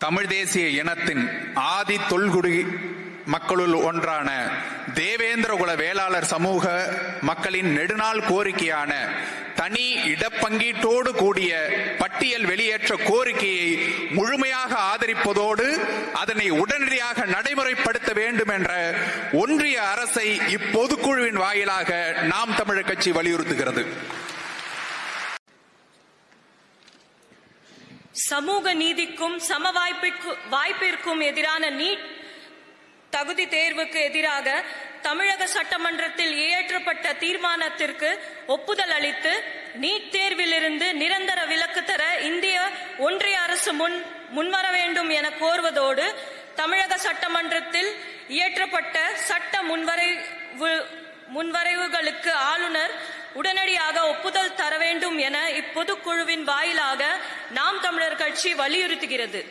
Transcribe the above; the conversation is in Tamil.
தமிழ் தேசிய இனத்தின் ஆதி தொல்குடி மக்களுள் ஒன்றான தேவேந்திரகுல வேளாளர் சமூக மக்களின் நெடுநாள் கோரிக்கையான தனி இடப்பங்கீட்டோடு கூடிய பட்டியல் வெளியேற்ற கோரிக்கையை முழுமையாக ஆதரிப்பதோடு அதனை உடனடியாக நடைமுறைப்படுத்த வேண்டும் என்ற ஒன்றிய அரசை இப்பொதுக்குழுவின் வாயிலாக நாம் தமிழர் கட்சி வலியுறுத்துகிறது. சமூக நீதிக்கும் சம வாய்ப்பிற்கு வாய்ப்பிற்கும் எதிரான நீட் தகுதி தேர்வுக்கு எதிராக தமிழக சட்டமன்றத்தில் இயற்றப்பட்ட தீர்மானத்திற்கு ஒப்புதல் அளித்து நீட் தேர்விலிருந்து நிரந்தர விலக்கு தர இந்திய ஒன்றிய அரசு முன் முன்வர வேண்டும் என கோருவதோடு தமிழக சட்டமன்றத்தில் இயற்றப்பட்ட சட்ட முன்வரைவு முன்வரைவுகளுக்கு ஆளுநர் உடனடியாக ஒப்புதல் தர வேண்டும் என இப்பொதுக்குழுவின் வாயிலாக நாம் தமிழர் கட்சி வலியுறுத்துகிறது.